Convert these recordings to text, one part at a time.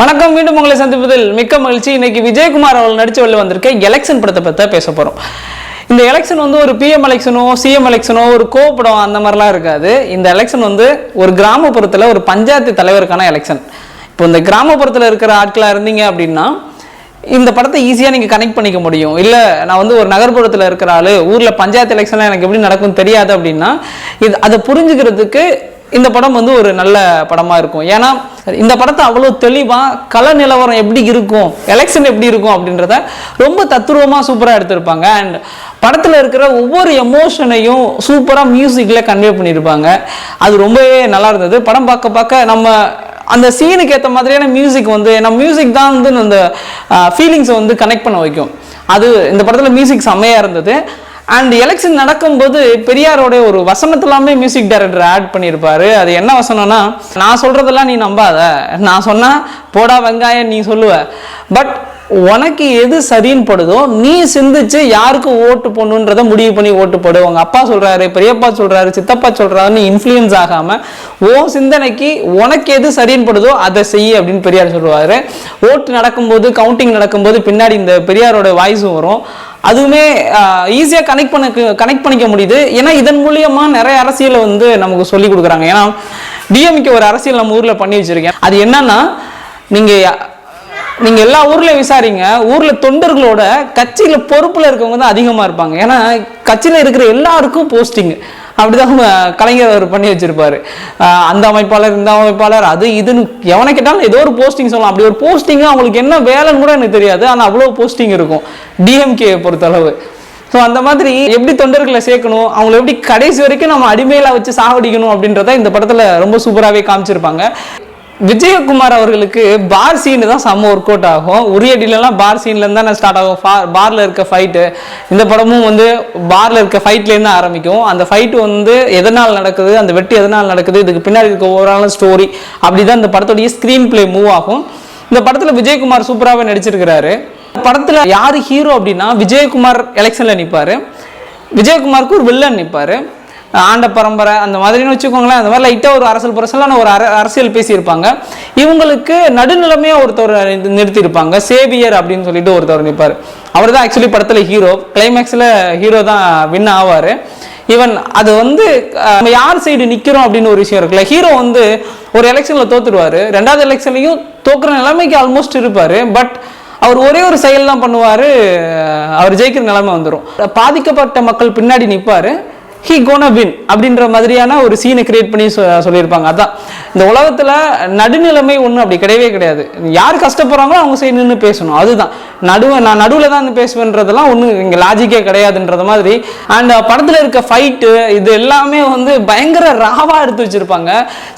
வணக்கம் மீண்டும் உங்களை சந்திப்பதில் மிக்க மகிழ்ச்சி. இன்னைக்கு விஜயகுமார் அவர்கள் நடிச்சு வெளில வந்திருக்க எலெக்ஷன் படத்தை பற்றி பேச போகிறோம் இந்த எலெக்ஷன் வந்து ஒரு பிஎம் எலெக்ஷனோ சிஎம் எலெக்ஷனோ ஒரு கோப்படம் அந்த மாதிரிலாம் இருக்காது. இந்த எலெக்ஷன் வந்து ஒரு கிராமப்புறத்தில் ஒரு பஞ்சாயத்து தலைவருக்கான எலெக்ஷன் இப்போ இந்த கிராமப்புறத்தில் இருக்கிற ஆட்களாக இருந்தீங்க அப்படின்னா இந்த படத்தை ஈஸியாக நீங்கள் கனெக்ட் பண்ணிக்க முடியும். இல்லை நான் வந்து ஒரு நகர்ப்புறத்தில் இருக்கிற ஆள் ஊரில் பஞ்சாயத்து எலெக்ஷன்லாம் எனக்கு எப்படி நடக்கும் தெரியாது அப்படின்னா இது அதை புரிஞ்சுக்கிறதுக்கு இந்த படம் வந்து ஒரு நல்ல படமாக இருக்கும். ஏன்னா இந்த படத்தை அவ்வளோ தெளிவாக கல நிலவரம் எப்படி இருக்கும் எலெக்ஷன் எப்படி இருக்கும் அப்படின்றத ரொம்ப தத்துருவமாக சூப்பராக எடுத்திருப்பாங்க. அண்ட் படத்தில் இருக்கிற ஒவ்வொரு எமோஷனையும் சூப்பராக மியூசிக்கில் கன்வே பண்ணியிருப்பாங்க. அது ரொம்பவே நல்லா இருந்தது. படம் பார்க்க பார்க்க நம்ம அந்த சீனுக்கு ஏற்ற மாதிரியான மியூசிக் வந்து ஏன்னா மியூசிக் தான் வந்து அந்த ஃபீலிங்ஸை வந்து கனெக்ட் பண்ண வைக்கும். அது இந்த படத்தில் மியூசிக் செம்மையாக இருந்தது. அண்ட் எலெக்ஷன் நடக்கும்போது பெரியாரோட ஒரு வசனத்தெல்லாமே மியூசிக் டைரக்டர் ஆட் பண்ணியிருப்பாரு. அது என்ன வசனம்னா நான் சொல்றதெல்லாம் நீ நம்பாத. நான் சொன்னா போடா வெங்காயம் நீ சொல்லுவ. பட் உனக்கு எது சரின்னு படுதோ நீ சிந்திச்சு யாருக்கு ஓட்டு போடணுன்றதை முடிவு பண்ணி ஓட்டு போடு. உங்க அப்பா சொல்றாரு பெரியப்பா சொல்றாரு சித்தப்பா சொல்றாருன்னு இன்ஃப்ளூயன்ஸ் ஆகாம ஓ சிந்தனைக்கு உனக்கு எது சரின்னு படுதோ அதை செய் அப்படின்னு பெரியார் சொல்லுவாரு. ஓட்டு நடக்கும்போது கவுண்டிங் நடக்கும்போது பின்னாடி இந்த பெரியாரோட வாய்ஸும் வரும். அதுவுமே ஈஸியாக கனெக்ட் பண்ண கனெக்ட் பண்ணிக்க முடியுது. ஏன்னா இதன் மூலியமாக நிறைய அரசியலை வந்து நமக்கு சொல்லி கொடுக்குறாங்க. ஏன்னா டிஎம்கே ஒரு அரசியல் நம்ம ஊரில் பண்ணி வச்சுருக்கேன். அது என்னன்னா நீங்கள் நீங்கள் எல்லா ஊரில் விசாரிங்க. ஊரில் தொண்டர்களோட கட்சியில் பொறுப்பில் இருக்கவங்க தான் அதிகமாக இருப்பாங்க. ஏன்னா கட்சியில் இருக்கிற எல்லாருக்கும் போஸ்டிங் அப்படிதான் கலைஞர் அவர் பண்ணி வச்சிருப்பாரு. அந்த அமைப்பாளர் இந்த அமைப்பாளர் அது இதுன்னு எவனை கேட்டாலும் ஏதோ ஒரு போஸ்டிங் சொல்லலாம். அப்படி ஒரு போஸ்டிங் அவங்களுக்கு என்ன வேலைன்னு கூட எனக்கு தெரியாது. ஆனால் அவ்வளோ போஸ்டிங் இருக்கும். டிஎம்கே பொறுத்தளவு. ஸோ அந்த மாதிரி எப்படி தொண்டர்களை சேர்க்கணும்? அவங்கள எப்படி கடைசி வரைக்கும் நம்ம அடிமையில வச்சு சாவடிக்கணும் அப்படின்றத இந்த படத்தில் ரொம்ப சூப்பராகவே காமிச்சிருப்பாங்க. விஜயகுமார் அவர்களுக்கு பார் சீனு தான் செம்ம ஒர்க் அவுட் ஆகும். உரியடியிலலாம் பார் சீன்லேருந்து தான் ஸ்டார்ட் ஆகும். பார்ல இருக்க ஃபைட்டு இந்த படமும் வந்து பார்ல இருக்க ஃபைட்லேருந்து ஆரம்பிக்கும். அந்த ஃபைட்டு வந்து எதனால் நடக்குது அந்த வெட்டி எதனால் நடக்குது இதுக்கு பின்னாடி இருக்க ஓவரால் ஸ்டோரி அப்படி தான் இந்த படத்துடைய ஸ்க்ரீன் ப்ளே மூவ் ஆகும். இந்த படத்தில் விஜயகுமார் சூப்பராகவே நடிச்சிருக்கிறாரு. படத்தில் யார் ஹீரோ அப்படின்னா விஜயகுமார் எலெக்ஷனில் நிற்பார் விஜயகுமாருக்கு ஒரு வில்லன் நிற்பார் ஆண்ட பரம்பரை அந்த மாதிரின்னு வச்சுக்கோங்களேன் அந்த மாதிரி லைட்டாக ஒரு அரசியல் புரசலான ஒரு அர அரசியல் பேசியிருப்பாங்க. இவங்களுக்கு நடுநிலைமையாக ஒருத்தர் நிறுத்தியிருப்பாங்க. சேவியர் அப்படின்னு சொல்லிட்டு ஒருத்தர் நிற்பார் அவர் தான் ஆக்சுவலி படத்தில் ஹீரோ கிளைமேக்ஸில் ஹீரோ தான் வின் ஆவார். ஈவன் அது வந்து நம்ம யார் சைடு நிற்கிறோம் அப்படின்னு ஒரு விஷயம் இருக்குல்ல. ஹீரோ வந்து ஒரு எலெக்ஷனில் தோத்துடுவார். ரெண்டாவது எலெக்ஷன்லையும் தோக்குற நிலைமைக்கு ஆல்மோஸ்ட் இருப்பார். பட் அவர் ஒரே ஒரு செயல் தான் பண்ணுவார். அவர் ஜெயிக்கிற நிலைமை வந்துடும் பாதிக்கப்பட்ட மக்கள் பின்னாடி நிற்பார் ஹி கோன வின் அப்படின்ற மாதிரியான ஒரு சீனை கிரியேட் பண்ணி சொல்லியிருப்பாங்க. அதான். இந்த உலகத்தில் நடுநிலைமை ஒன்றும் அப்படி கிடையவே கிடையாது. யார் கஷ்டப்படுறாங்களோ அவங்க சைடு நின்று பேசணும். அதுதான். நடுவு நான் நடுவில் தான் நின்னு பேசுவேன்றதெல்லாம் ஒன்றும் இங்கே லாஜிக்கே கிடையாதுன்றது மாதிரி. அண்ட் uh, படத்தில் இருக்க ஃபைட்டு இது எல்லாமே வந்து பயங்கர ராவாக எடுத்து வச்சுருப்பாங்க.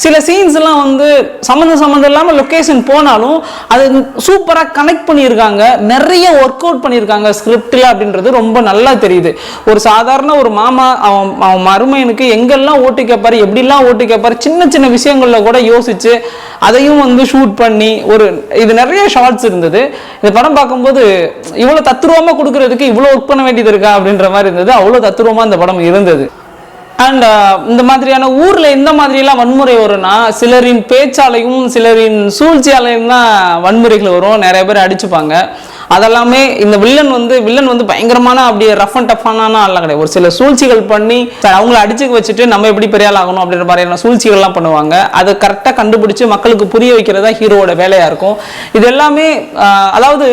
சில சீன்ஸ்லாம் வந்து சம்மந்தம் சம்மந்தம் இல்லாமல் லொக்கேஷன் போனாலும் அது சூப்பராக கனெக்ட் பண்ணியிருக்காங்க. நிறைய ஒர்க் அவுட் பண்ணியிருக்காங்க ஸ்கிரிப்டில் அப்படின்றது ரொம்ப நல்லா தெரியுது. ஒரு சாதாரண ஒரு மாமா அவன் அவன் மருமையனுக்கு எங்கெல்லாம் ஓட்டு கேட்பாரு எப்படிலாம் ஓட்டு கேட்பாரு சின்ன சின்ன விஷயங்களில் கூட யோசித்து அதையும் வந்து ஷூட் பண்ணி ஒரு இது நிறைய ஷார்ட்ஸ் இருந்தது. இந்த படம் பார்க்கும்போது இவ்வளோ தத்துருவமாக கொடுக்கறதுக்கு இவ்வளோ ஒர்க் பண்ண வேண்டியது இருக்கா அப்படின்ற மாதிரி இருந்தது. அவ்வளோ தத்துருவமாக இந்த படம் இருந்தது. அண்ட் இந்த மாதிரியான ஊரில் எந்த மாதிரியெல்லாம் வன்முறை வரும்னா சிலரின் பேச்சாலையும் சிலரின் சூழ்ச்சியாலையும் தான் வன்முறைகள் வரும். நிறைய பேர் அடிச்சுப்பாங்க. அதெல்லாமே இந்த வில்லன் வந்து வில்லன் வந்து பயங்கரமான அப்படியே ரஃப் அண்ட் டஃபான ஆள்லாம் கிடையாது. ஒரு சில சூழ்ச்சிகள் பண்ணி அவங்கள அடிச்சுக்க வச்சுட்டு நம்ம எப்படி பெரிய ஆள் ஆகணும் அப்படின்ற மாதிரியான சூழ்ச்சிகள்லாம் பண்ணுவாங்க. அதை கரெக்டாக கண்டுபிடிச்சு மக்களுக்கு புரிய வைக்கிறதா ஹீரோவோட வேலையாக இருக்கும். இது எல்லாமே அதாவது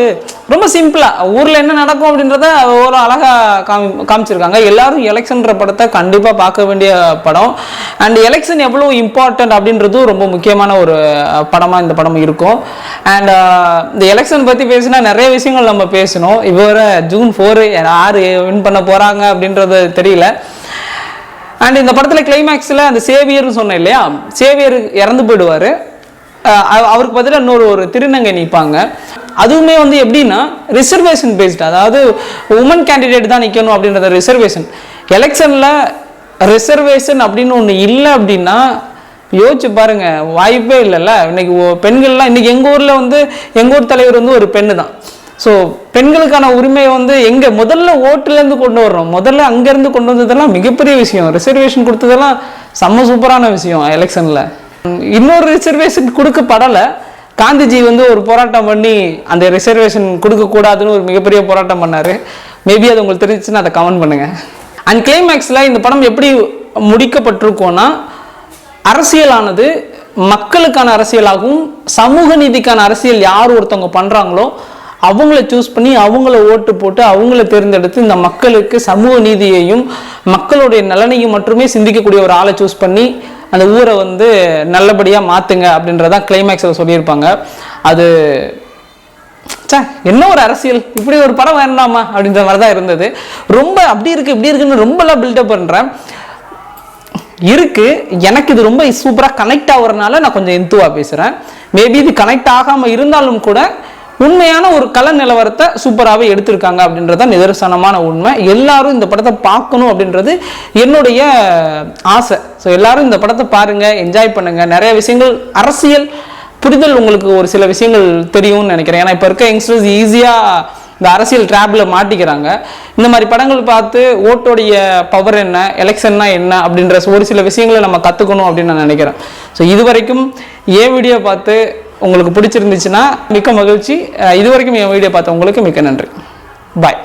ரொம்ப சிம்பிளாக ஊரில் என்ன நடக்கும் அப்படின்றத ஒரு அழகா காமி காமிச்சிருக்காங்க. எல்லாரும் எலெக்ஷன்ற படத்தை கண்டிப்பாக பார்க்க வேண்டிய படம். அண்ட் எலெக்ஷன் எவ்வளோ இம்பார்ட்டன்ட் அப்படின்றதும் ரொம்ப முக்கியமான ஒரு படமாக இந்த படம் இருக்கும். அண்ட் இந்த எலெக்ஷன் பற்றி பேசினா நிறைய விஷயங்கள் நம்ம பேசணும். இப்போ ஜூன் ஃபோரு யார் வின் பண்ண போகிறாங்க அப்படின்றது தெரியல. அண்ட் இந்த படத்தில் கிளைமேக்ஸில் அந்த சேவியர்னு சொன்னேன் இல்லையா? சேவியர் இறந்து போயிடுவார். அவ- அவருக்கு பதிலாக இன்னொரு ஒரு திருநங்கை நிற்பாங்க அதுவுமே வந்து எப்படின்னா ரிசர்வேஷன் பேஸ்டு அதாவது உமன் கேண்டிடேட் தான் நிற்கணும் அப்படின்றத ரிசர்வேஷன் எலெக்ஷனில் ரிசர்வேஷன் அப்படின்னு ஒன்று இல்லை அப்படின்னா யோசிச்சு பாருங்க வாய்ப்பே இல்லைல்ல. இன்னைக்கு பெண்கள்லாம் இன்னைக்கு எங்கள் ஊரில் வந்து எங்கள் ஊர் தலைவர் வந்து ஒரு பெண்ணு தான். ஸோ பெண்களுக்கான உரிமையை வந்து எங்கே முதல்ல ஓட்டுலேருந்து கொண்டு வர்றோம். முதல்ல அங்கேருந்து கொண்டு வந்ததெல்லாம் மிகப்பெரிய விஷயம். ரிசர்வேஷன் கொடுத்ததெல்லாம் செம்ம சூப்பரான விஷயம் எலெக்ஷனில். இன்னொரு ரிசர்வேஷன் கொடுக்கப்படலை. காந்திஜி வந்து ஒரு போராட்டம் பண்ணி அந்த ரிசர்வேஷன் கொடுக்கக்கூடாதுன்னு ஒரு மிகப்பெரிய போராட்டம் பண்ணார். மேபி அது உங்களுக்கு தெரிஞ்சுச்சுன்னா அதை கமெண்ட் பண்ணுங்கள் அண்ட் கிளைமேக்ஸில் இந்த படம் எப்படி முடிக்கப்பட்டிருக்கோன்னா அரசியலானது மக்களுக்கான அரசியலாகவும் சமூக நீதிக்கான அரசியல் யார் ஒருத்தவங்க பண்ணுறாங்களோ அவங்கள சூஸ் பண்ணி அவங்கள ஓட்டு போட்டு அவங்கள தேர்ந்தெடுத்து இந்த மக்களுக்கு சமூக நீதியையும் மக்களுடைய நலனையும் மட்டுமே சிந்திக்கக்கூடிய ஒரு ஆளை சூஸ் பண்ணி அந்த ஊரை வந்து நல்லபடியாக மாற்றுங்க அப்படின்றதான் கிளைமேக்ஸில் சொல்லியிருப்பாங்க. அது ச்சே என்ன ஒரு அரசியல்? இப்படி ஒரு படம் வேண்டாமா? அப்படின்ற மாதிரி தான் இருந்தது. ரொம்ப அப்படி இருக்குது இப்படி இருக்குன்னு ரொம்பலாம் பில்டப் பண்ணுறேன் இருக்கு. எனக்கு இது ரொம்ப சூப்பராக கனெக்ட் ஆகுறதுனால நான் கொஞ்சம் இந்துவாக பேசுகிறேன் மேபி இது கனெக்ட் ஆகாமல் இருந்தாலும் கூட உண்மையான ஒரு கல நிலவரத்தை சூப்பராகவே எடுத்திருக்காங்க அப்படின்றத நிதர்சனமான உண்மை. எல்லாரும் இந்த படத்தை பார்க்கணும் அப்படின்றது என்னுடைய ஆசை. ஸோ எல்லாரும் இந்த படத்தை பாருங்கள் என்ஜாய் பண்ணுங்கள் நிறைய விஷயங்கள் அரசியல் புரிதல் உங்களுக்கு ஒரு சில விஷயங்கள் தெரியும்னு நினைக்கிறேன். ஏன்னா இப்போ இருக்க யங்ஸ்டர்ஸ் ஈஸியாக இந்த அரசியல் ட்ராப்பில் மாட்டிக்கிறாங்க. இந்த மாதிரி படங்கள் பார்த்து ஓட்டோடைய பவர் என்ன எலெக்ஷன்னா என்ன அப்படின்ற ஒரு சில விஷயங்களை நம்ம கற்றுக்கணும் அப்படின்னு நான் நினைக்கிறேன். ஸோ இது வரைக்கும் ஏ வீடியோ பார்த்து உங்களுக்கு பிடிச்சிருந்துச்சுன்னா மிக்க மகிழ்ச்சி. இது வரைக்கும் என் வீடியோ பார்த்த உங்களுக்கு மிக்க நன்றி. பாய்